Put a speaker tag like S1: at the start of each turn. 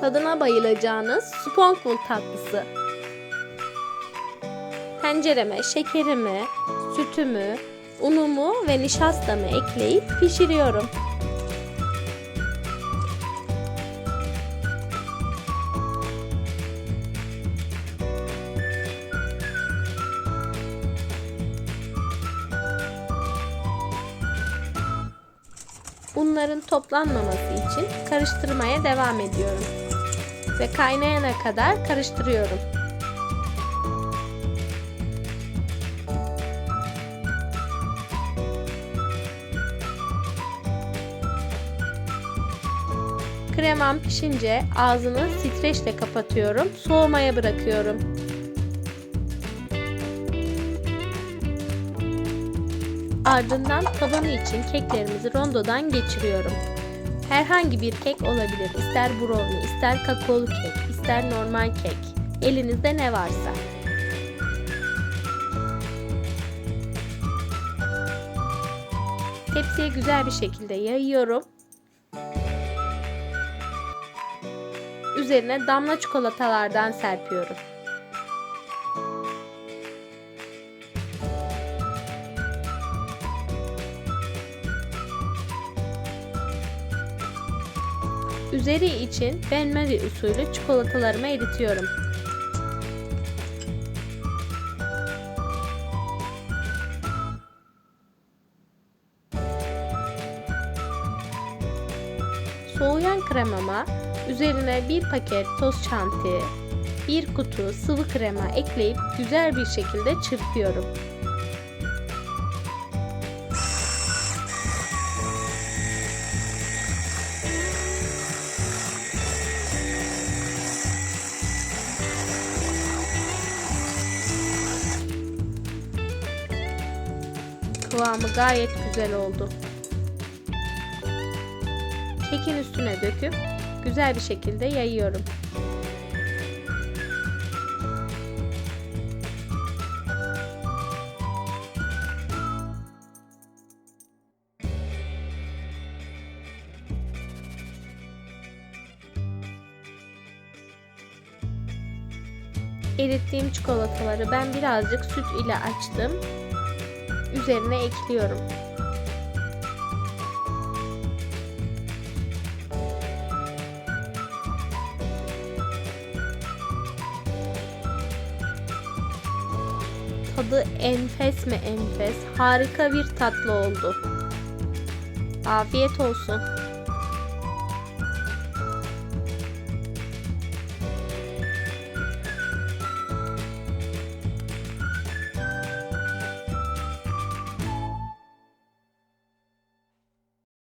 S1: Tadına bayılacağınız sponful tatlısı. Tencereme şekerimi, sütümü, unumu ve nişastamı ekleyip pişiriyorum. Unların toplanmaması için karıştırmaya devam ediyorum. Ve kaynayana kadar karıştırıyorum. Kremam pişince ağzını streçle kapatıyorum. Soğumaya bırakıyorum. Ardından tabanı için keklerimizi rondodan geçiriyorum. Herhangi bir kek olabilir. İster brownie, ister kakaolu kek, ister normal kek. Elinizde ne varsa. Tepsiye güzel bir şekilde yayıyorum. Üzerine damla çikolatalardan serpiyorum. Üzeri için Ben Marie usulü çikolatalarımı eritiyorum. Soğuyan kremama üzerine bir paket toz şanti, bir kutu sıvı krema ekleyip güzel bir şekilde çırpıyorum. Kıvamı gayet güzel oldu. Kekin üstüne döküp güzel bir şekilde yayıyorum. Erittiğim çikolataları ben birazcık süt ile açtım. Üzerine ekliyorum. Tadı enfes mi enfes, harika bir tatlı oldu. Afiyet olsun.